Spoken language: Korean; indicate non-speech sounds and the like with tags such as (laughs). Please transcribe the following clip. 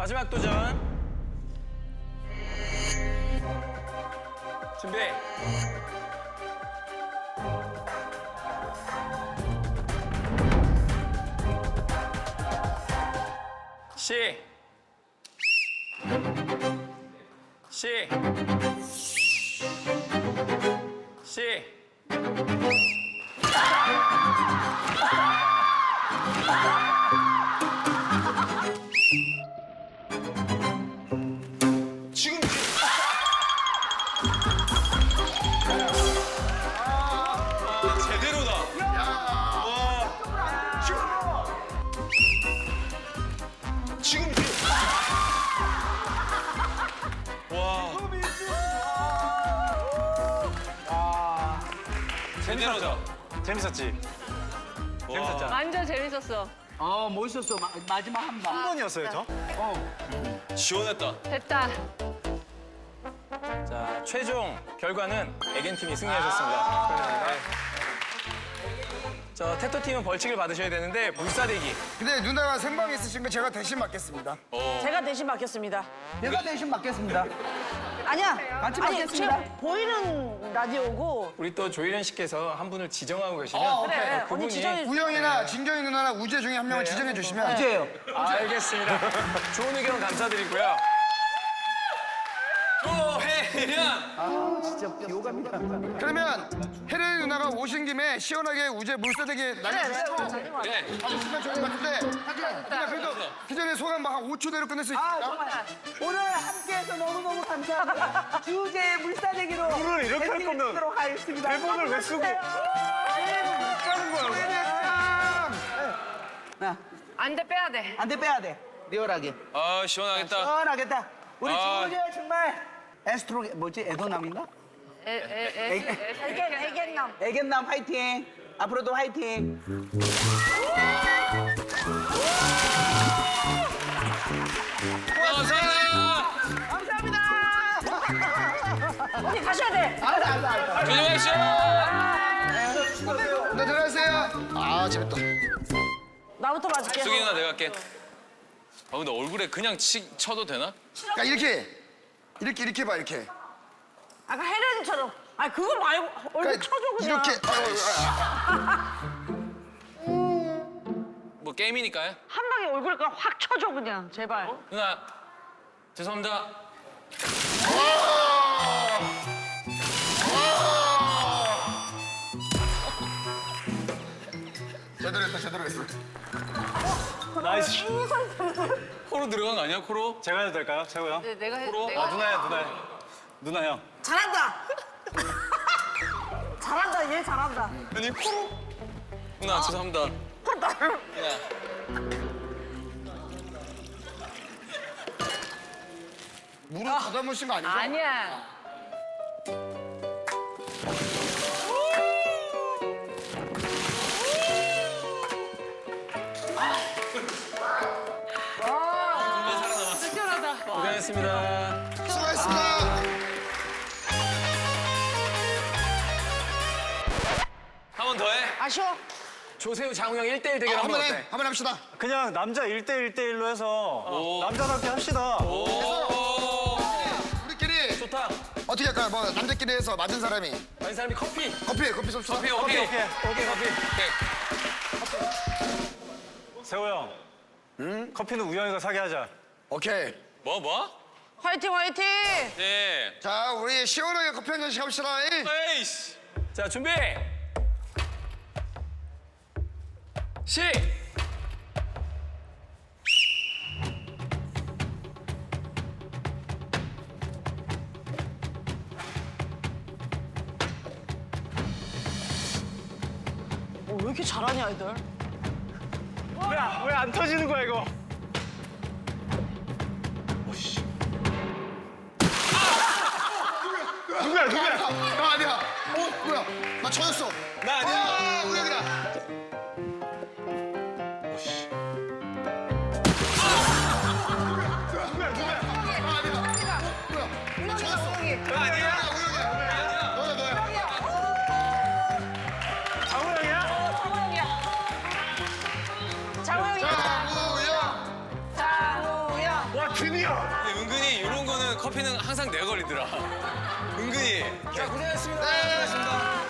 마지막 도전. 준비. 시. 시. 시. 지금 제대로다. (laughs) 재밌었지? 재밌었죠? 완전 재밌었어. 어 멋있었어 마, 마지막 한 방. 한 번이었어요, 저? 시원했다. 됐다. 자, 최종 결과는 애겐 팀이 승리하셨습니다. 네. 저 테토 팀은 벌칙을 받으셔야 되는데 물사대기. 근데 누나가 생방에 있으신 거 제가 대신 맡겠습니다. 제가 대신 맡겠습니다. 내가 대신 맡겠습니다. 아니야. 같이 아니, 맡겠습니다. 지금 보이는 라디오고. 우리 또 조희련 씨께서 한 분을 지정하고 계시면 어, 그래, 오케이. 언니 그분이 지정해. 우영이나 진경이 누나나 우재 중에 한 명을 지정해 주시면 이제요. 알겠습니다. 좋은 의견 감사드리고요. 진짜 비호감이다. 그러면 혜련이 누나가 오신 김에 시원하게 우재 물사대기 날려주시고 하셨으면 좋을 것 같은데 누나 그래도 그 전에 소감 막한 5초 내로 끝낼 수아 있을까? 정말 오늘 함께해서 너무너무 감사합니다. 주제 물사대기로 오늘 이렇게 할 거면 엔딩하도록 하겠습니다. 대본을 왜 쓰고 안 돼 빼야 돼. 안돼 빼야 돼. 리얼하게. 아 시원하겠다. 시원하겠다. 우리 아. 주제 정말 에스트로 뭐지 에도남인가? 에에에 애견, 애견남. 애견남 화이팅. 앞으로도 화이팅. 언니 가셔야 돼. 조정현 씨. 누나 들어가세요. 아 재밌다. 나부터 맞을게. 수기 누나 내가 할게. 아 근데 얼굴에 그냥 치, 쳐도 되나? 그러니까 이렇게 이렇게 이렇게 봐 이렇게. 아까 혜련이처럼. 아 그거 말고 얼굴 그러니까 쳐줘 그냥. 이렇게. 뭐 게임이니까요. 한 방에 얼굴 그냥 확 쳐줘 그냥 제발. 누나 죄송합니다. 제대로 했다 제대로 했어. 나이스. 코로 들어간 거 아니야 코로? 제가 해도 될까요, 최고 형? 네, 내가 해. 코로? 내가 아, 누나야, 누나. 누나 형. 잘한다. (laughs) 잘한다 얘 잘한다. 아니 코로. 누나 죄송합니다. 누나. 무릎 걷어무신 거 아니죠? 아니야. 고생했습니다. 수고하셨습니다. 한 번 더 해. 아쉬워. 조세호 장우영 1대1 대결 한 한번 번 해. 어때? 한번 합시다. 그냥 남자 1대 1 대1로 해서 남자답게 합시다. 우리끼리 좋다. 어떻게 할까요? 뭐 남자끼리 해서 맞은 사람이 많은 사람이 커피. 커피 커피 쏩시다. 오케이 오케이. 오케이, 오케이, 커피. 오케이. 세호 형. 커피는 우영이가 사게 하자. 오케이. 뭐 뭐? 화이팅 화이팅. 네. 자 우리 시원하게 커피 한 잔씩 합시다. 에이씨. 자, 준비. 시. 어, 왜 이렇게 잘하냐 애들. 왜안 터지는 거야, 이거? 누구야 누구야? 나 아니야. 어 뭐야? 나 쳐였어. 나 아니야. 아 우영이다. 누구야 누구야? 나 아니야. 뭐야? 나 쳐였어. 나 아니야. 우영이야. 너야 너야. 장우 형이야? 장우영이야. 자 우영. 장우영. 와, 드디어 근데 은근히 이런 거는 커피는 항상 내가 걸리더라. 은근히. 자, 고생하셨습니다. 네, 고생하셨습니다.